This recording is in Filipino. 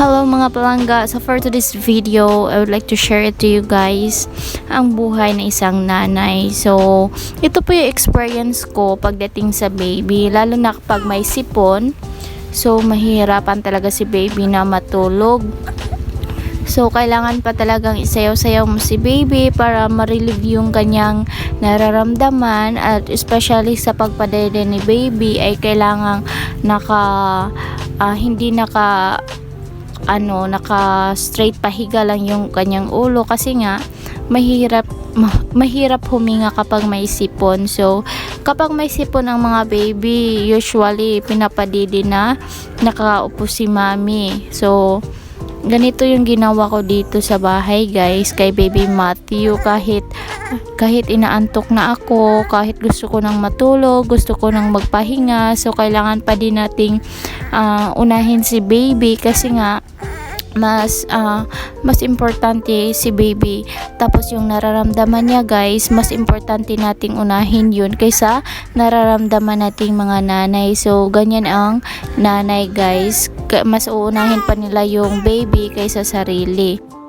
Hello mga palangga. So for today's video, I would like to share it to you guys ang buhay ng isang nanay. So ito po yung experience ko pagdating sa baby. Lalo na kapag may sipon. So mahirapan talaga si baby na matulog. So, kailangan pa talagang isayaw-sayaw mo si baby para ma-relieve yung kanyang nararamdaman at especially sa pagpadede ni baby ay kailangang naka ah, hindi naka ano naka straight pahiga lang yung kanyang ulo kasi nga mahirap ma- mahirap huminga kapag may sipon. So, kapag may sipon ang mga baby, usually pinapadidi na nakaupo si mami. So, ganito yung ginawa ko dito sa bahay guys kay baby Matthew kahit kahit inaantok na ako kahit gusto ko nang matulog gusto ko nang magpahinga so kailangan pa din nating ah, unahin si baby kasi nga mas ah, mas importante si baby. Tapos yung nararamdaman niya guys mas importante nating unahin yun kaysa nararamdaman nating mga nanay. So ganyan ang nanay guys. Mas uunahin pa nila yung baby kaysa sarili